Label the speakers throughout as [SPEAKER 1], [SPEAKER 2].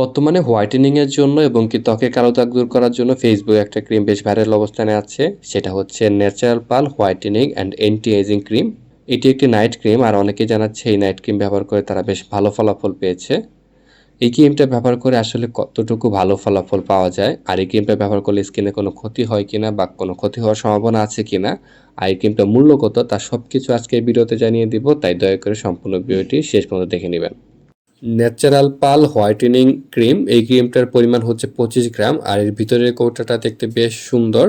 [SPEAKER 1] বর্তমানে হোয়াইটেনিং এর জন্য এবং কি ত্বকে কালো দাগ দূর করার জন্য ফেসবুকে একটা ক্রিম বেশ ভাইরাল অবস্থানে আছে। সেটা হচ্ছে natural pearl whitening and anti ageing cream এটি একটি নাইট ক্রিম আর অনেকেই জানাচ্ছে এই নাইট ক্রিম ব্যবহার করে তারা বেশ ভালো ফলাফল পেয়েছে। এই ক্রিমটা ব্যবহার করে আসলে কতটুকু ভালো ফলাফল পাওয়া যায় আর এই ক্রিমটা ব্যবহার করলে স্কিনে কোনো ক্ষতি হয় কিনা বা কোনো ক্ষতি হওয়ার সম্ভাবনা আছে কিনা আর এই ক্রিমটা মূল্য কত তা সব কিছু আজকে ভিডিওতে জানিয়ে দিব, তাই দয়া করে সম্পূর্ণ ভিডিওটি শেষ পর্যন্ত দেখে নেবেন। Natural pearl whitening cream. এই ক্রিমটার পরিমাণ হচ্ছে পঁচিশ গ্রাম, আর এর ভিতরের কৌটাটা দেখতে বেশ সুন্দর।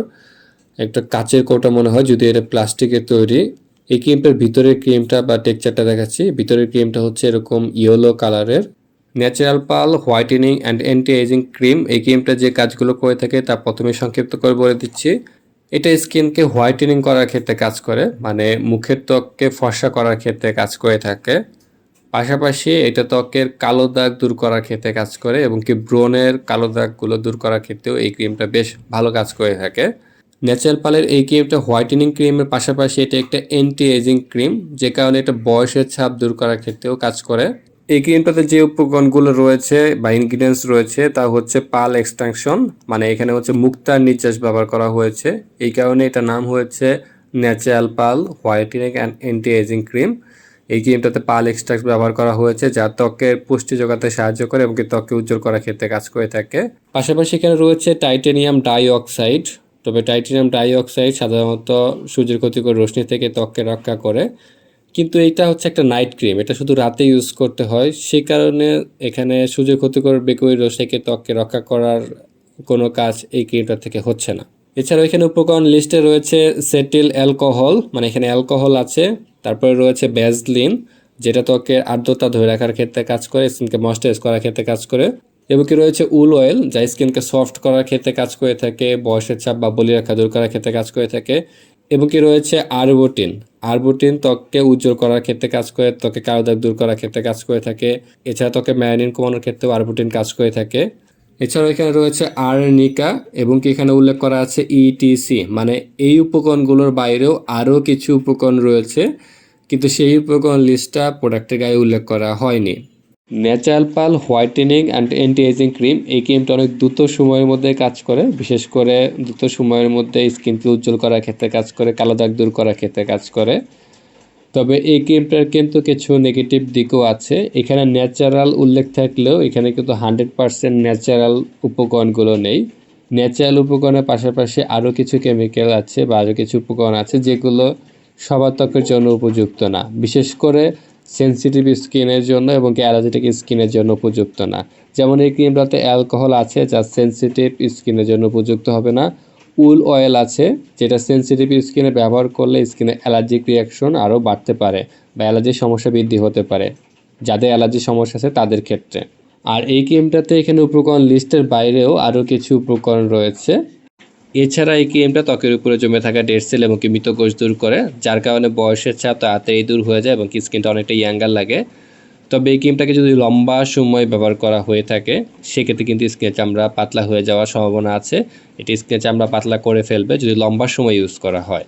[SPEAKER 1] একটা কাচের কৌটা মনে হয়, যদি এটা প্লাস্টিকের তৈরি। এই ক্রিমটার ভিতরের ক্রিমটা বা টেক্সচারটা দেখাচ্ছি। ভিতরের ক্রিমটা হচ্ছে এরকম ইয়েলো কালারের। Natural pearl whitening and anti ageing cream. এই ক্রিমটা যে কাজগুলো করে থাকে, তা প্রথমে সংক্ষিপ্ত করে বলে দিচ্ছি। এটা স্কিনকে হোয়াইটেনিং করার ক্ষেত্রে কাজ করে মানে মুখের ত্বককে ফর্সা করার ক্ষেত্রে কাজ করে থাকে। পাশাপাশি এটা ত্বকের কালো দাগ দূর করার ক্ষেত্রে কাজ করে এবং কি ব্রণের কালো দাগগুলো দূর করার ক্ষেত্রেও এই ক্রিমটা বেশ ভালো কাজ করে থাকে। ন্যাচারাল পালের এই ক্রিমটা হোয়াইটেনিং ক্রিমের পাশাপাশি এটা একটা অ্যান্টি এজিং ক্রিম, যে কারণে এটা বয়সের ছাপ দূর করার ক্ষেত্রেও কাজ করে। এই ক্রিমটাতে যে উপকরণগুলো রয়েছে বা ইনগ্রিডিয়েন্টস রয়েছে তা হচ্ছে পাল এক্সট্রাকশন মানে এখানে হচ্ছে মুক্তার নির্যাস ব্যবহার করা হয়েছে। এই কারণে এটা নাম হয়েছে natural pearl, whitening and anti ageing cream. এই ক্রিমটাতে পাল এক্সট্রাক্ট ব্যবহার করা হয়েছে, যা ত্বকের পুষ্টি যোগাতে সাহায্য করে এবং ত্বককে উজ্জ্বল করার ক্ষেত্রে কাজ করে থাকে। পাশাপাশি এখানে রয়েছে টাইটেনিয়াম ডাইঅক্সাইড। তবে টাইটেনিয়াম ডাইঅক্সাইড সাধারণত সূর্যের ক্ষতিকর রশ্মি থেকে ত্বককে রক্ষা করে। কিন্তু এটা হচ্ছে একটা নাইট ক্রিম, এটা শুধু রাতে ইউজ করতে হয়। সেই কারণে এখানে সূর্যের ক্ষতিকর বেকুই রশ্মিকে ত্বককে রক্ষা করার কোনো কাজ এই ক্রিমটা থেকে হচ্ছে না। এছাড়াও এখানে উপকরণ লিস্টে রয়েছে সেটিল অ্যালকোহল মানে এখানে অ্যালকোহল আছে। তারপরে রয়েছে ব্যাজলিন যেটা ত্বকের আর্দ্রতা ধরে রাখার ক্ষেত্রে কাজ করে, স্কিনকে ময়েশ্চারাইজ করার ক্ষেত্রে কাজ করে, এবং কি রয়েছে উল অয়েল যা স্কিনকে সফট করার ক্ষেত্রে কাজ করে থাকে, বয়সের চাপ বা বলি রাখা দূর করার ক্ষেত্রে কাজ করে থাকে, এবং কি রয়েছে আরবোটিন। আরবোটিন ত্বককে উজ্জ্বল করার ক্ষেত্রে কাজ করে ত্বকে কালো দাগ দূর করার ক্ষেত্রে কাজ করে থাকে, এছাড়া ত্বকে ম্যানিন কমানোর ক্ষেত্রেও আরবোটিন কাজ করে থাকে। এছাড়াও এখানে রয়েছে আর্নিকা এবং কি এখানে উল্লেখ করা আছে ইটিসি মানে এই উপকরণগুলোর বাইরেও আরও কিছু উপকরণ রয়েছে, কিন্তু সেই উপকরণ লিস্টটা প্রোডাক্টের গায়ে উল্লেখ করা হয়নি। Natural pearl whitening and anti ageing cream এই ক্রিমটা অনেক দ্রুত সময়ের মধ্যে কাজ করে, বিশেষ করে দ্রুত সময়ের মধ্যে স্কিনকে উজ্জ্বল করার ক্ষেত্রে কাজ করে, কালো দাগ দূর করার ক্ষেত্রে কাজ করে। তবে এই ক্রিমটার কিন্তু কিছু নেগেটিভ দিকও আছে। এখানে ন্যাচারাল উল্লেখ থাকলেও এখানে কিন্তু হান্ড্রেড পারসেন্ট ন্যাচারাল উপকরণগুলো নেই। ন্যাচারাল উপকরণের পাশাপাশি আরও কিছু কেমিক্যাল আছে বা আরও কিছু উপকরণ আছে যেগুলো সবার ত্বকের জন্য উপযুক্ত না। বিশেষ করে সেন্সিটিভ স্কিনের জন্য এবং অ্যালার্জেটিক স্কিনের জন্য উপযুক্ত না। যেমন এই ক্রিমটাতে অ্যালকোহল আছে যা সেন্সিটিভ স্কিনের জন্য উপযুক্ত হবে না। উল অয়েল আছে, যেটা সেন্সিটিভ স্কিনে ব্যবহার করলে স্কিনে অ্যালার্জিক রিয়াকশন আরও বাড়তে পারে বা অ্যালার্জির সমস্যা বৃদ্ধি হতে পারে, যাদের অ্যালার্জির সমস্যা আছে তাদের ক্ষেত্রে। আর এই ক্রিমটাতে এখানে উপকরণ লিস্টের বাইরেও আরও কিছু উপকরণ রয়েছে। এছাড়া এই ক্রিমটা ত্বকের উপরে জমে থাকা ডেড সেল এবং কি মৃত কোষ দূর করে, যার কারণে বয়সের চাপ তাড়াতাড়ি দূর হয়ে যায় এবং স্কিনটা অনেকটা ইয়াঙ্গার লাগে। তবে এই ক্রিমটাকে যদি লম্বা সময় ব্যবহার করা হয়ে থাকে, সেক্ষেত্রে কিন্তু স্কিনের চামড়া পাতলা হয়ে যাওয়ার সম্ভাবনা আছে। এটি স্কিনের চামড়া পাতলা করে ফেলবে যদি লম্বা সময় ইউজ করা হয়।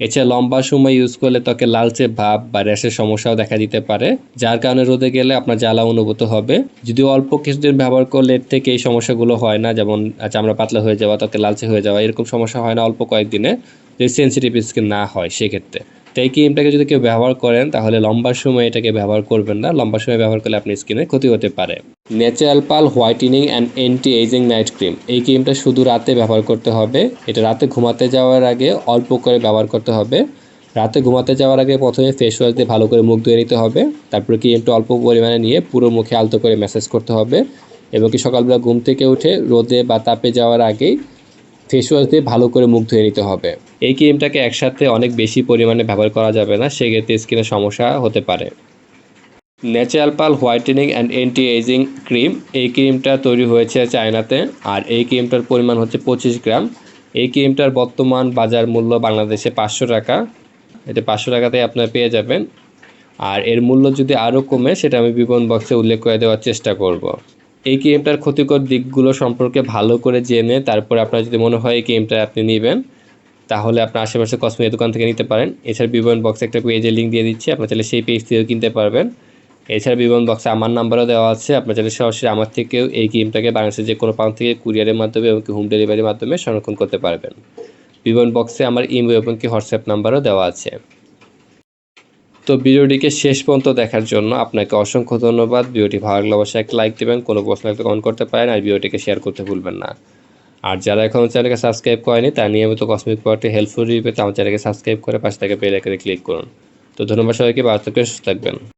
[SPEAKER 1] এছাড়া লম্বা সময় ইউজ করলে ত্বকে লালচে ভাব বা র্যাশের সমস্যাও দেখা দিতে পারে, যার কারণে রোদে গেলে আপনার জ্বালা অনুভূত হবে। যদি অল্প কিছুদিন ব্যবহার করলে এর থেকে এই সমস্যাগুলো হয় না, যেমন চামড়া পাতলা হয়ে যাওয়া, ত্বকে লালচে হয়ে যাওয়া, এরকম সমস্যা হয় না অল্প কয়েকদিনে। যদি সেন্সিটিভ স্কিন না হয়, সেক্ষেত্রে। তো এই ক্রিমটাকে যদি কেউ ব্যবহার করেন, তাহলে লম্বা সময় এটাকে ব্যবহার করবেন না। লম্বা সময় ব্যবহার করলে আপনার স্কিনে ক্ষতি হতে পারে। Natural pearl whitening and anti ageing night cream এই ক্রিমটা শুধু রাতে ব্যবহার করতে হবে। এটা রাতে ঘুমাতে যাওয়ার আগে অল্প করে ব্যবহার করতে হবে। রাতে ঘুমাতে যাওয়ার আগে প্রথমে ফেস ওয়াশ দিয়ে ভালো করে মুখ ধুয়ে নিতে হবে। তারপরে ক্রিমটা অল্প পরিমাণে নিয়ে পুরো মুখে আলতো করে ম্যাসেজ করতে হবে। এবং কি সকালবেলা ঘুম থেকে উঠে রোদে বা তাপে যাওয়ার আগেই ফেস ওয়াশ দিয়ে ভালো করে মুখ ধুয়ে নিতে হবে। এই ক্রিমটাকে একসাথে অনেক বেশি পরিমাণে ব্যবহার করা যাবে না, সেক্ষেত্রে স্কিনের সমস্যা হতে পারে। Natural pearl whitening and anti ageing cream এই ক্রিমটা তৈরি হয়েছে চায়নাতে, আর এই ক্রিমটার পরিমাণ হচ্ছে পঁচিশ গ্রাম। এই ক্রিমটার বর্তমান বাজার মূল্য বাংলাদেশে পাঁচশো টাকা। এটা পাঁচশো টাকাতে আপনারা পেয়ে যাবেন। আর এর মূল্য যদি আরও কমে, সেটা আমি বিপণন বক্সে উল্লেখ করে দেওয়ার চেষ্টা করব। এই গেমটার ক্ষতিকর দিকগুলো সম্পর্কে ভালো করে জেনে তারপরে আপনার যদি মনে হয় এই গেমটা আপনি নেবেন, তাহলে আপনার আশেপাশে কসমেটিক দোকান থেকে নিতে পারেন। এছাড়া বিবরণ বক্সে একটা পেজের লিঙ্ক দিয়ে দিচ্ছি, আপনার চাইলে সেই পেজ থেকেও কিনতে পারবেন। এছাড়া বিবরণ বক্সে আমার নাম্বারও দেওয়া আছে, আপনার চাইলে সরাসরি আমার থেকেও এই গেমটাকে বাংলাদেশের যে কোনো প্রান্ত থেকে কুরিয়ারের মাধ্যমে এবং হোম ডেলিভারির মাধ্যমে সংরক্ষণ করতে পারবেন। বিবরণ বক্সে আমার ইমেল এবং কি হোয়াটসঅ্যাপ নাম্বারও দেওয়া আছে। তো ভিডিওটিকে শেষ পর্যন্ত দেখার জন্য আপনাকে অসংখ্য ধন্যবাদ। ভিডিওটি ভালো লাগলে অবশ্যই একটা লাইক দেবেন, কোনো প্রশ্ন লাগলে কমেন্ট করতে পারেন আর ভিডিওটিকে শেয়ার করতে ভুলবেন না। আর যারা এখনও চ্যানেলকে সাবস্ক্রাইব করেনি, তার নিয়মিত কসমিক পাওয়ারটি হেল্পফুল রিভিউ পেতে আমার চ্যানেলকে সাবস্ক্রাইব করে পাশে থেকে বেল আইকনে ক্লিক করুন। তো ধন্যবাদ সবাইকে থাকবেন, সুস্থ থাকবেন।